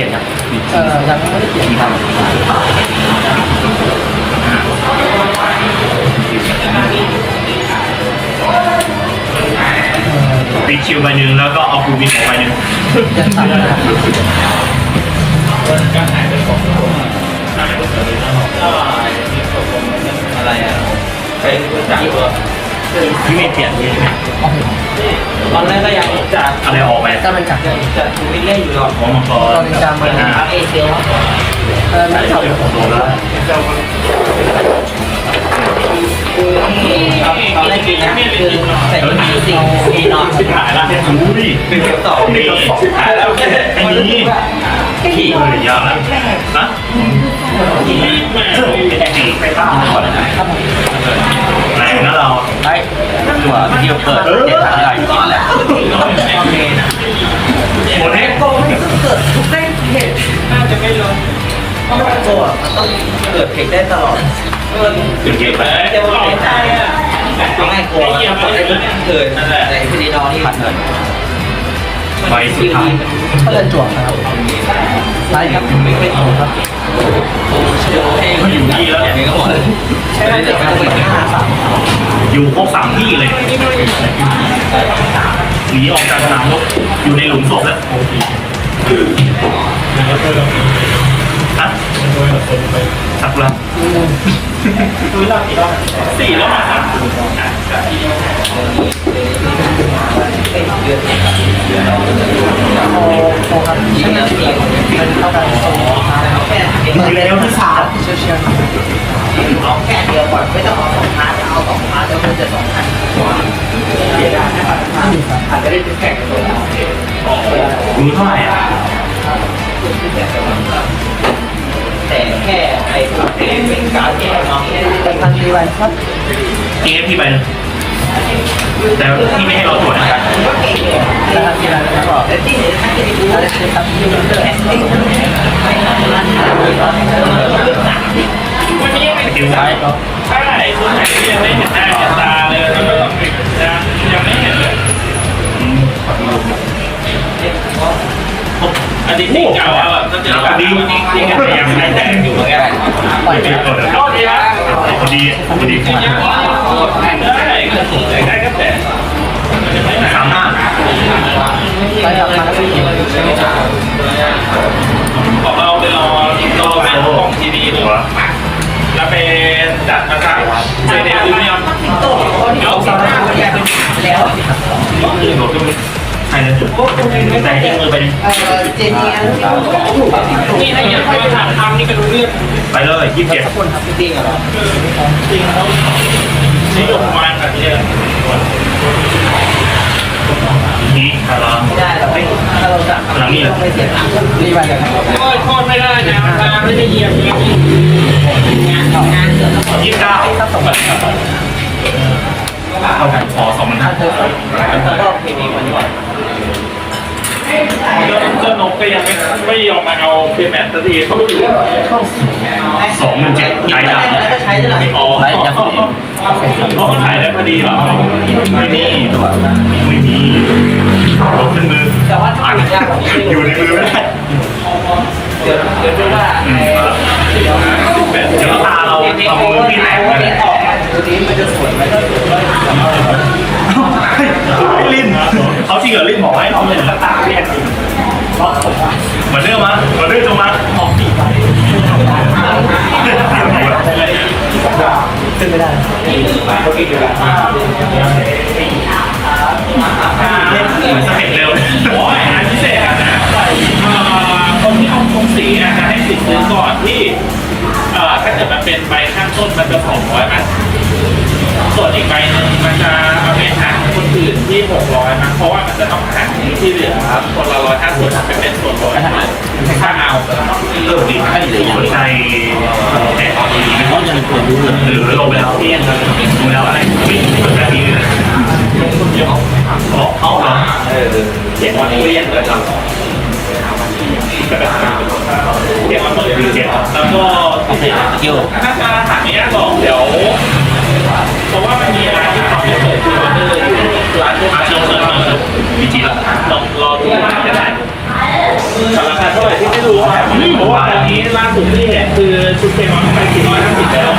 ขียนครับเออยังไม่ได้เขียนที่ทำตีคิวใบหนึ่งแล้วก็เอาคูบินออกใบหนึ่งยังสั่งนะครับอะไรอะไปรู้จักตัวที่ไม่เปลี่ยนนี่โอเค ตอนแรกก็อยากรู้จักอะไรออกไปก็เป็นกัดจะจะทูวิเล่อยู่หรอกของมังกรตอนนี้จำมาอ่าทั้งเอเชียเออนักข่าวโดนแล้วตอนแรกจริงนะคือใส่ที่สิ่งที่นอนหายละรู้ดิหนึ่งสองนี่หายแล้วไอ้นี่ขี่เออยาวแล้วนะขี่แม่ไอ้ตีไปบ้านก่อนนะแรงนะเราไอ้ตัวที่เปิดเจ็ดทางได้ก่อนแหละ หมดเนี้โกไม่เกิดทุกได้เหตุน่าจะไม่ลงเพราะว่าโกมันต้องเกิดเหตุได้ตลอดเออถึงเก็บไปเดี๋ยวมันเป็นได้อะต้องให้โกมันต้องเกิดเกิดแต่พิธีนอนี่ผ่านเงินใบสุดท้ายก็เดินจวบนะครับไลท์ครับไม่ไม่ถูกครับมันอยู่ที่แล้วเนี่ยก็หมดใช่ไหมจะเป็นห้าสาม อยู่ครบสามที่เลยหนีออกจากสนามรบอยู่ในหลุมศพแล้วฮะสักละสี่แล้วครับโอ้โหครับยิงแล้วยิงมันเข้ากัน ตรงท้ายนะครับมือแล้วที่สามเชียวเชียวเอาแค่เดียวก่อนไม่ต้องเอาสองพาร์ทเอาสองพาร์ทแล้วมันจะสองพันกว่าเสียดายนะครับอาจจะได้เป็นแข่งกันตัวรู้เท่าไหร่อะแต่แค่ไอ้เป็นการแก้เนาะแต่พันตีไว้ครับเอฟที่ไปแต่ที่ไม่ให้เราตรวจนะครับ แต่พันตีไว้แล้วก็แต่ที่เห็นที่ดูอะไรเช็คครับที่มันเกิดติวไว้ใช่คุณไหนที่ยังไม่เห็นหน้าเห็นตาเลยแล้วก็ยังยังไม่เห็นเลยอดีตที่เก่าอะแบบต้องเจอแบบดีนี้จริงแต่ยังไม่แต่อยู่เหมือนกันปล่อยไปเดี๋ยวเดี๋ยวโทษทีนะพอดีพอดีได้ก็ถูกได้ก็แต่ สามห้าไลท์กลับมาแล้วก็ยิงของเราไปรอรอเป็นของทีดีดูแล้วไปจัดมาจากเซเดียยูเนียมเอาสาระแล้วคือโดดขึ้นใครนะแต่ที่มือไปเจนี่อันนี่ถ้าอยากไปถามทำนี่ก็รู้เรื่องไปเลยยี่สิบเจ็ดคนครับจริงเหรอจริงเขานิยมมาแบบนี้ นี้คาราไม่ได้เราไม่ถ้าเราจับต้องไม่เสียตังค์รีบไว้เลยครับโอ้ยโทษไม่ได้นะตาไม่ได้เยียบเลยงานงานเสร็จแล้วยี่สิบเก้าถ้าสองพันเอากันขอสองพันห้าก็เพลงมันก่อนเจ้านกก็ยังไม่ไม่ยอมมาเอาเพย์แมทสักทีเขาอยู่สองหนึ่งเจ็ดไกด์ดแล้วก็ใช้เท่าไหร่อ๋อ เขาก็ถ่ายได้พอดีเหรอำไม่มีไม่มีลงขึ้นมือแต่ว่าถ้าถึงยากกว่านี้อยู่ในมือไม่ได้เดี๋ยวเดี๋ยวดูว่าเดี๋ยวตาเราเรามือพี่แตกเพลเลยงออกตัวนี้มันจะสวยไหมลินเขาจริงเหรอลินบอกให้เราเลยตาพี่แตกเหมือนเดิมมั้ยเหมือนเดิมจงมาออกสี่ ไม่ได้เหมือนสเต็ปเร็วโอ้ยอาหารพิเศษนะคนที่เอาคงสีอะจะให้สิทธิ์ซื้อก่อนที่ถ้าเกิดมันเป็นใบข้างต้นมันจะสองร้อยมั้ยส่วนอีกใบหนึงมันจะเอาไปหารคน อื่นที่หกร้อยมั้งเพราะว่ามันจะต้องหารที่เหลือคนละร้อยห้าสิบไปเป็นส่วนลดถ้าเอาเริ่มดีให้เลยสนใจแต่ตอนนี้ไม่รู้จะควรรู้หรือลงไปแล้วเที่ยงดูแล้วอะไรไม่สนใจดีเลยอ๋อเอาเหรอเออเจ็ดวันเรียนเลยครับเจ็ดวันเปิดเจ็ดแล้วก็ที่เจ็ดเกี่ยวถ้ามาถามนี้บอกเดี๋ยวเพราะว่ามันมีร้านที่เขาไม่เปิดคือออเดอร์อยู่ วิจิตรรองรอดูว่าจะได้ราคาเท่าไหร่ที่ไม่รู้ครับเพราะว่าตอนนี้ล่าสุดที่เห็นคือชุดเคมอนไป450แล้ว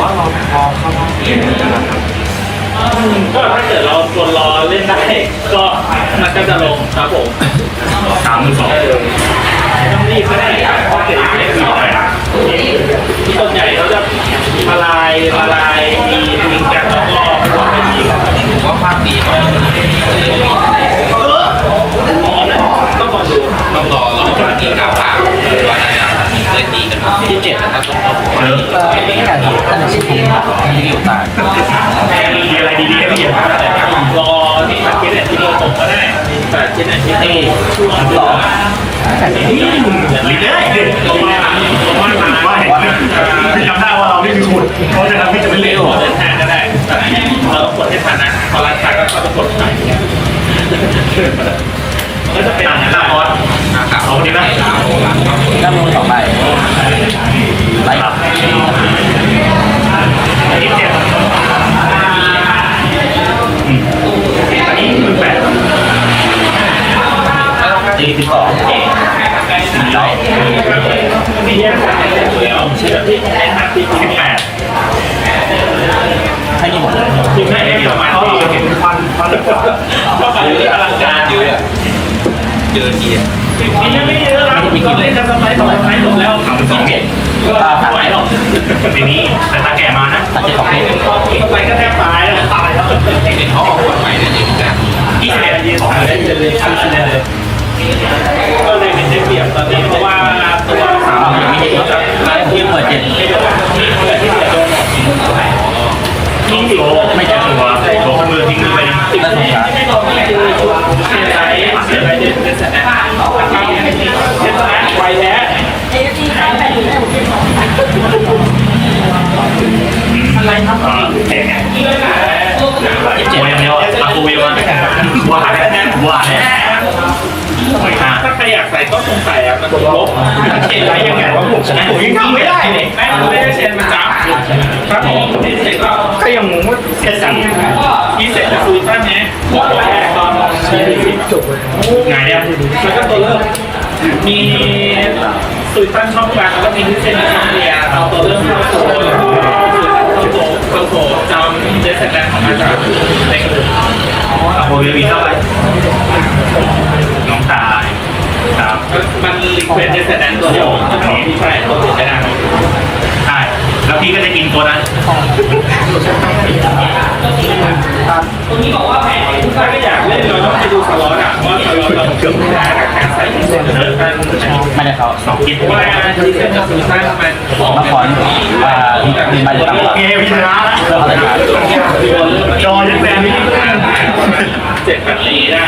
ว่าเราพอเข้าไหมก็ถ้าเกิดเราทนรอเล่นได้ ก็มันก็จะลงครับผมสามหมื่นสองต้องรีบก็ได้เพราะเกิดไม่ได้อยที่ต้นใหญ่เขาจะมาลายมาลายมีลิงกันแล้วก็รวมเป็นทีม ว่าภาพดีกว่าต้องรองดูต้องรอรอภาพดีเก่าภาพว่าน่าจะเล่นดีกันที่เจ็ดนะครับต้องเออไม่อยากเห็นท่านชิคกี้ที่อยู่ต่างมีอะไรดีๆให้พี่เห็นรอที่มันคิดเนี่ยที่เราตกก็ได้แต่คิดเนี่ยคิดที่ช่วง ต่อลิเลยเพราะว่าเพราะว่าว่าพี่จำได้ว่าเราไม่มีทุนเพราะฉะนั้นพี่จะไม่เร็วเดินทางก็ได้แต่เราต้องกดให้ทันนะพอร้านค้าก็ต้องกดไปก็จะเป็นอ่านหน้าคอสนะครับเอาคนนี้นะด้านบนสองใบไล เจอทีนี่ยังไม่เยอะนะก็เล่นกันสมัยสองสมัยจบแล้วสามหมื่นสองก็ไม่ไหวหรอกปีนี้แต่ตาแก่มานะตัดเจ็ดสองเพศก็ไปก็แทบตายแล้วตายแล้วเป็นเขาออกหัวใหม่เนี่ยจริงจังยี่สิบเอ็ดยืนสายได้เลยเลยก็เลยเป็นเปรียบตอนนี้เพราะว่าตัวสาวยังไม่ได้เขาจะที่เปิดเจ็ดมีคนที่เสียโดนนี่โลไม่ใช่ตัวโลข้อมือทิ้งไป ไวแท้อะไรครับเจ็ดเนี่ยเจ็ดอย่างเดียวอากูวิวว่าแน่ว่าแน่ถ้าใครอยากใส่ก็คงใส่อะมันลบเชนอะไรยังไงว่าผมชนะผมยังทำไม่ได้เลยแม่ไม่ได้เชนมันจ้าครับผมเสร็จก็ ก็ยังงงว่าเจ็ดสามที่เสร็จจะคุยตั้งไงบอกว่าตอนจบไงเนี่ยแล้วก็ตัวเริ่มมีสุยตั้งช่องกลางแล้วก็มีที่เส้นช่องเรียเอาตัวเริ่มเข้าโซ่เข้าโซ่เข้าโซ่จำเดสแตนของอาจารย์เล็กอากูวิวอีกเท่าไหร่น้องตายครับมันลิควิดเดสแตนตัวเดียวที่ใช่ตัวอื่นไม่ได้ใช่ แล้วพี่ก็จะกินตัวนั้นถ้บอกว่าไม่านก็อยากเล่นเราต้องไปดูสล็อตอะว่าสล็อตเราเกือบไม่ได้กับการใส่เส้นเนื้อกันไม่ได้เขาสองกินว่าที่เส้นกับซูซ่ามันสองนครอ่ามีใบจะต่ำกโอเคพี่ชนะแล้วเขาเลยจอยังแซงพี่เจ็ดแบบนี้ได้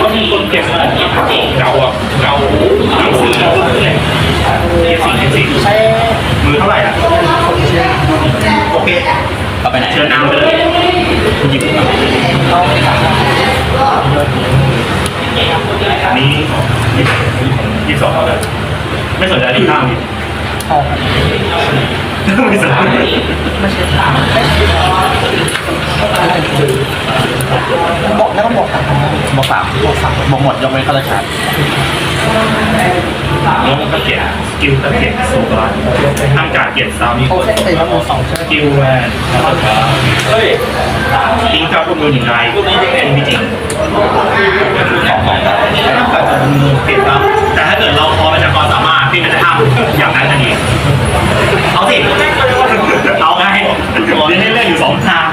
ก็มีคนเก็บเงินเก่าอะเก่าหนังสือ ยี่สิบสี่ยี่สิบมือเท่าไหร่อะโอ เคเขาไปไหนเชิญนำไปเลยหยิบอันนี้ยี่สองเลยไม่สนใจที่ข้างไม่สนใจไม่ใช่สามบอกแล้วก็บอกบอกสามบอกสามบอกหมดยกเว้นเขาเลยชาร น้องตะเกียบสกิลตะเกียบโซบาห้ามการเกียบซ้ำเขาแค่ตีแล้วมือสองกิลแวนแล้วก็เฮ้ยทิ้งกับพวกมือหนึ่งรายพวกนี้เป็นม่จริงสองสองไม่ต้องกิดจากมือเก็บครับแต่ถ้าเกิดเราพอมาจากความสามารถพี่ก็จะทำอย่างนั้นทันทีเอาสิเอาไงเดี๋ยวให้เลือกอยู่สองทาง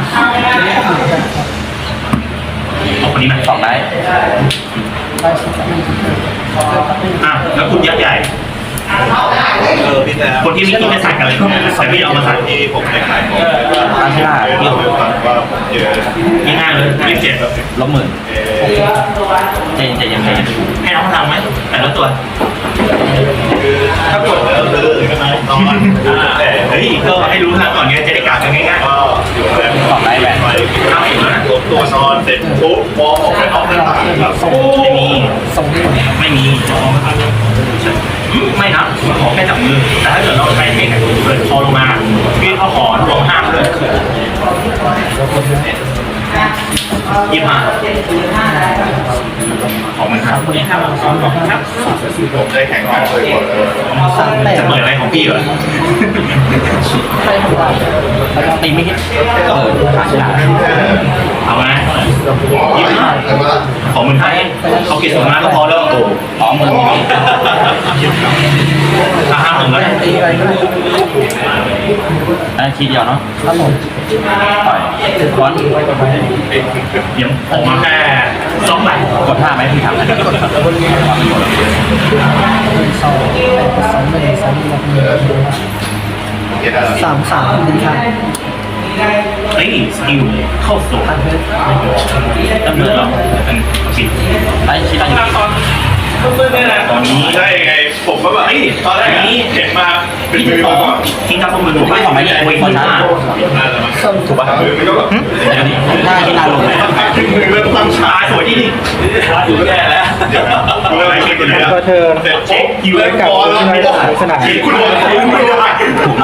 เอาคนนี้ไหมสองได้ อะแล้วคุณยักษ์ใหญ่ เออพี่แต่คนที่มีกินไม่ใส่กันเลยแต่พี่เอามาใส่ที่ผมได้ขายของตามที่ว่าที่ที่ผมฝันว่าผมเจอง่ายๆเลยยี่สิบเจ็ดแบบลบหมื่นใจเย็นใจเย็นใจเย็นให้น้องทำไหมแต่ละตัว ถ้ากดแล้วซื้อใช่ไหมนอนเฮ้ยก็ให้รู้ทางก่อนไงจะได้กากันง่ายก็อยู่แบบสอได้แหวนไปทำอยู่นะตัวนอนเสร็จปุ๊บมองออกไปนอกหน้าต่างแบบไม่มีส่งที่ไม่มีอืมไม่นะขอแค่จับมือ แต่ถ้าเกิดเราใช้เทคนิคเปิดคอลงมาพี่เขาขอลงห้ามเลยยี่ห้า ของมันครับนี่ครับสองสองครับผมได้แข่งขันเลยหมดเลยสามแต้จะมเปิดอะไรของพี่เหรอใช่ครับแล้วก็ตีไม่ฮิตเปิดขาฉลาดเอาไหมยี่ห้าแต่ว่าของมันให้เขาเก็บสมาก็พอแล้วโอ้พอมืออาห้าหนึ่งแล้วตีอะไรก็ได้อันนั้นทีเดียวเนาะครับผม ต่อยร้อนยังออกมาแค่สองใบกดท่าไหมพี่ถามนะสองสองหนึ่งสองหนึ่งสองหนึ่งเกียรติอะไรสามสามดีครับเฮ้ยสกิลเข้าสู่พันเพิร์ดดำเนินเราเป็นปิดไอ้คิดอะไรตอนนี้ได้ยังไงผมก็แบบตอนแรกเห็นมา ป็นที่มือสอมางก่อนทิ้งทับมือถูกไมสองใบเนี่ยโอ้ยคนช้าส้มถูกมือมันก็แบบเดี๋ยวนี้าที่นานลงเลยถึงมือเริ่มตั้งช้าสวยดีดิดูแย่แล้วเดี๋ยวนะดูอะไรเช็คกันเลยนะเสร็จเช็คคิวแล้วพอล้วไม่ได้สนามคุณโดนคุณโด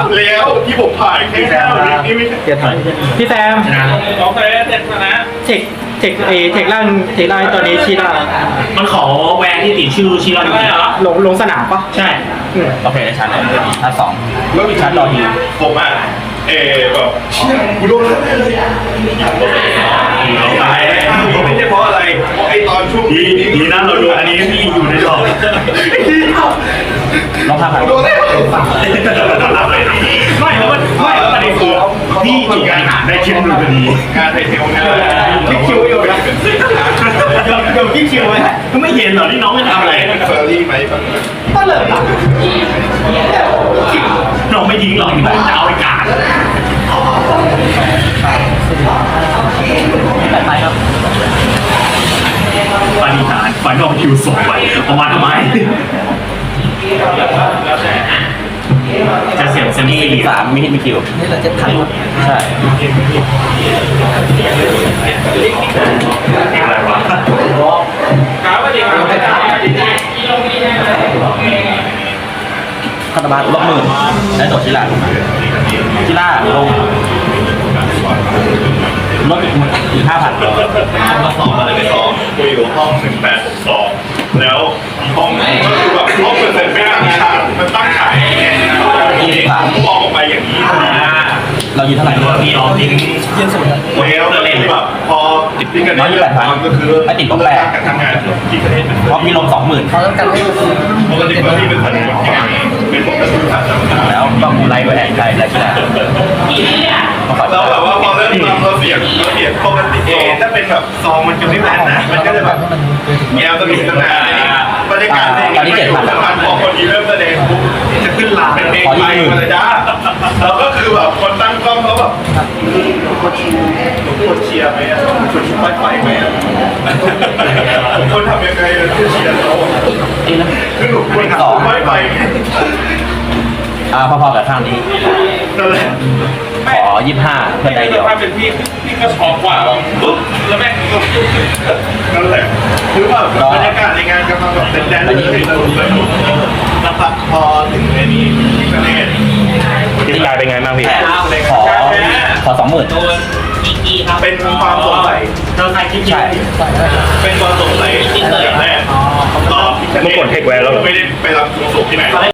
นแล้วที่ผมผ่านแค่ห้าวินี่ไม่ใช่เกียติถอยพี่แซมนะสองเซตเจ็ดชนะเทค ทคเอเทคล่างเทคล่างตัวนี้ชีล่ามันขอแวนที่ติดชื่อชิราใช่เหรอลงลงสนามปะใช่อืมโอเคได้ชัดเลยชัดสองแล้วมีชั้นรอทีผมอะเออแบบเชี่ยกูโดนแล้วเลยตายเลยไม่ใช่เพราะอะไรไอตอนช่วงดีดีนะเราดูอันนี้พี่อยู่ในหลอกลองทำไปโดนแล้วไม่แล้วมันไม่แล้วประเด็นคือ พี่จุดการหาได้คิวหนึ่งพอดีการไทยเทลเนี่ยพี่คิวอยู่นะเดี๋ยวพี่คิวไว้ก็ไม่เย็นหรอที่น้องจะทำอะไรเฟอร์รี่ไหมก็เลยน้องไม่ทิ้งหรอกน้องจะเอาไปกาดแปดไม้ครับปฏิหารฝันน้องคิวส่งไปเอามาทำไมจะ เสียงเซมี่สามมีฮิตมีคิวนี่เราจะทันครับใช่อะไรวะครับสวัสดีครับคาตาบาลบหมื่นได้ตัวชิล่าชิล่าลงลดอีกห้าพันมาสอบอะไรไปสอบกูอยู่ห้องหนึ่งแปดสองแล้วห้อง มองออกไปอย่างนี้เราอยู่เท่าไหร่พี่ออมทิ้งเยี่ยมสุดครับแล้วก็คือแบบพอติดที่กันก็คือการทำงานที่ประเทศเพราะพี่ลงสองหมื่นเขาต้องการให้ปกติมันที่เป็นคนเป็นปกติครับแล้วก็กูไล่ไว้แอนไกลแล้วชิล่ามาขอแล้วแบบว่าพอเริ่มทำเราเสียงเราเสียงปกติเอถ้าเป็นแบบซองมันจะไม่แบนนะมันก็จะแบบให้มันแนวสนุกสนานบรรยากาศพอคนนี้เริ่มแสดงปุ๊บจะขึ้นลา เป็นเพลงไปมาเลยจ้าแล้วก็คือแบบคนตั้งกล้องเขาแบบคนเชียร์ไหมอะคนชุดไฟไฟไหมอะคนทำยังไงเพื่อเชียร์เขาตีนะคือหนูคนทำไฟไฟอ่าพอๆกับข้างนี้นั่นแหละขอยี่ห้าเพื่อนใดเดียวถ้าเป็นพี่พี่ก็ช็อกกว่าแบบปุ๊บแล้วแม่งก็นั่นแหละคือแบบบรรยากาศในงานกำลังแบบแดนๆเลยสนุกสนุกแล้ว พอถึงในนี้ที่ประเทศที่กายเป็นไงบ้างพี่ขอขอสองหมื่นเป็นความสงสัยเราใครคิดใช่ใส่ได้ครับเป็นความสงสัยอย่างแรกตอนที่ไม่ได้ไปรับสูงที่ไหน